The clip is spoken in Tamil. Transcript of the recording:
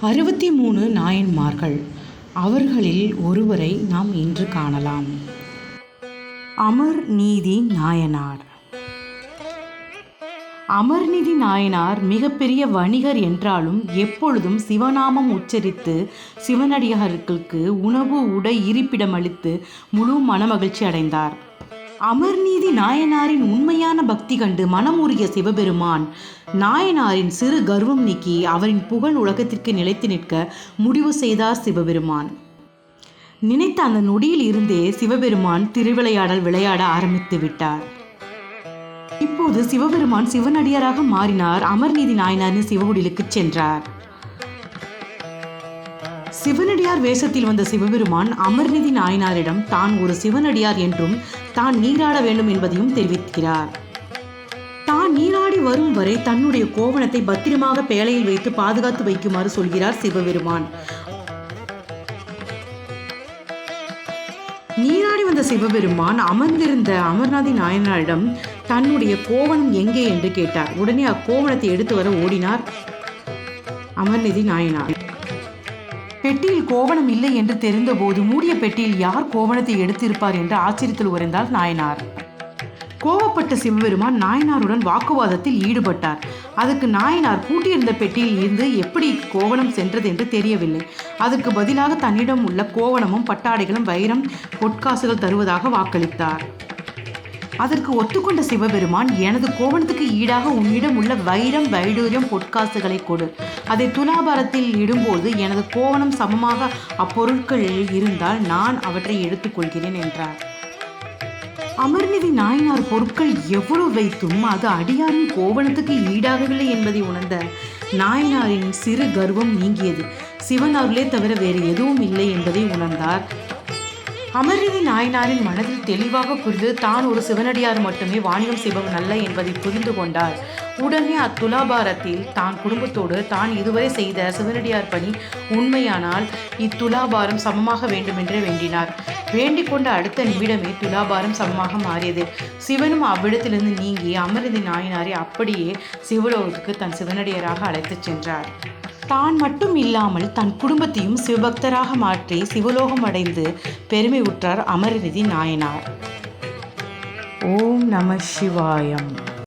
அறுபத்தி மூணு நாயன்மார்கள். அவர்களில் ஒருவரை நாம் இன்று காணலாம். அமர் நீதி நாயனார். அமர்நிதி நாயனார் மிகப்பெரிய வணிகர் என்றாலும் எப்பொழுதும் சிவநாமம் உச்சரித்து சிவனடியார்களுக்கு உணவு உடை இருப்பிடம் அளித்து முழு மனமகிழ்ச்சி அடைந்தார். அமர்நீதி நாயனாரின் உண்மையான பக்தி கண்டு மனமுறிய சிவபெருமான். நாயனாரின் சிறு கர்வம் நீக்கி அவரின் புகழ் உலகத்திற்கு நிலைத்து நிற்க முடிவு செய்தார் சிவபெருமான். நினைத்த அந்த நொடியில் இருந்தே சிவபெருமான் திருவிளையாடல் விளையாட ஆரம்பித்து விட்டார். இப்போது சிவபெருமான் சிவனடியாராக மாறினார் அமர்நீதி நாயனாரின் சிவகுடிலுக்கு சென்றார். சிவனடியார் வேஷத்தில் வந்த சிவபெருமான் அமர்நிதி நாயனாரிடம் தான் ஒரு சிவனடியார் என்றும் தான் நீராட வேண்டும் என்பதையும் தெரிவிக்கிறார். தான் நீராடி வரும் வரை தன்னுடைய கோவணத்தை பத்திரமாக பேழையில் வைத்து பாதுகாத்து வைக்குமாறு சொல்கிறார் சிவபெருமான். நீராடி வந்த சிவபெருமான் அமர்ந்திருந்த அமர்நாதி நாயனாரிடம் தன்னுடைய கோவணம் எங்கே? என்று கேட்டார். உடனே அக்கோவணத்தை எடுத்து வர ஓடினார் அமர்நிதி நாயனார். பெட்டியில் கோவணம் இல்லை என்று தெரிந்தபோது மூடிய பெட்டியில் யார் கோவணத்தை எடுத்திருப்பார் என்று ஆச்சரியத்தில் உறைந்தார் நாயனார். கோவப்பட்ட சிவபெருமான் நாயனாருடன் வாக்குவாதத்தில் ஈடுபட்டார். அதுக்கு நாயனார் பூட்டியிருந்த பெட்டியில் இருந்து எப்படி கோவணம் சென்றது என்று தெரியவில்லை. அதுக்கு பதிலாக தன்னிடம் உள்ள கோவணமும் பட்டாடைகளும் வைரம் பொற்காசுகள் தருவதாக வாக்களித்தார். அதற்கு ஒத்துக்கொண்ட சிவபெருமான் எனது கோவணத்துக்கு ஈடாக உன்னிடம் உள்ள வைரம் வைடூரியம் பொற்காசுகளை கொடு. அதை துலாபாரத்தில் இடும்போது எனது கோவணம் சமமாக அப்பொருட்கள் இருந்தால் நான் அவற்றை எடுத்துக்கொள்கிறேன் என்றார். அமர்நிதி நாயனார் பொருட்கள் எவ்வளவு வைத்தும் அது அடியாரின் கோவணத்துக்கு ஈடாகவில்லை என்பதை உணர்ந்த நாயனாரின் சிறு கர்வம் நீங்கியது. சிவன் அருளே தவிர வேறு எதுவும் இல்லை என்பதை உணர்ந்தார். அமர்நிதி நாயனாரின் மனதில் தெளிவாக புரிந்து தான் ஒரு சிவனடியார் மட்டுமே வாணிகம் செய்பவன் அல்ல என்பதை புரிந்து கொண்டார். உடனே அத்துலாபாரத்தில் தான் குடும்பத்தோடு தான் இதுவரை செய்த சிவனடியார் பணி உண்மையானால் இத்துலாபாரம் சமமாக வேண்டுமென்றே வேண்டினார். வேண்டிக் கொண்ட அடுத்த நிமிடமே துலாபாரம் சமமாக மாறியது. சிவனும் அவ்விடத்திலிருந்து நீங்கி அமரதி நாயனாரை அப்படியே சிவலோகத்துக்கு தன் சிவனடியராக அழைத்துச் சென்றார். தான் மட்டும் இல்லாமல் தன் குடும்பத்தையும் சிவபக்தராக மாற்றி சிவலோகம் அடைந்து பெருமை உற்றார் அமரநிதி நாயனார். ஓம் நம சிவாயம்.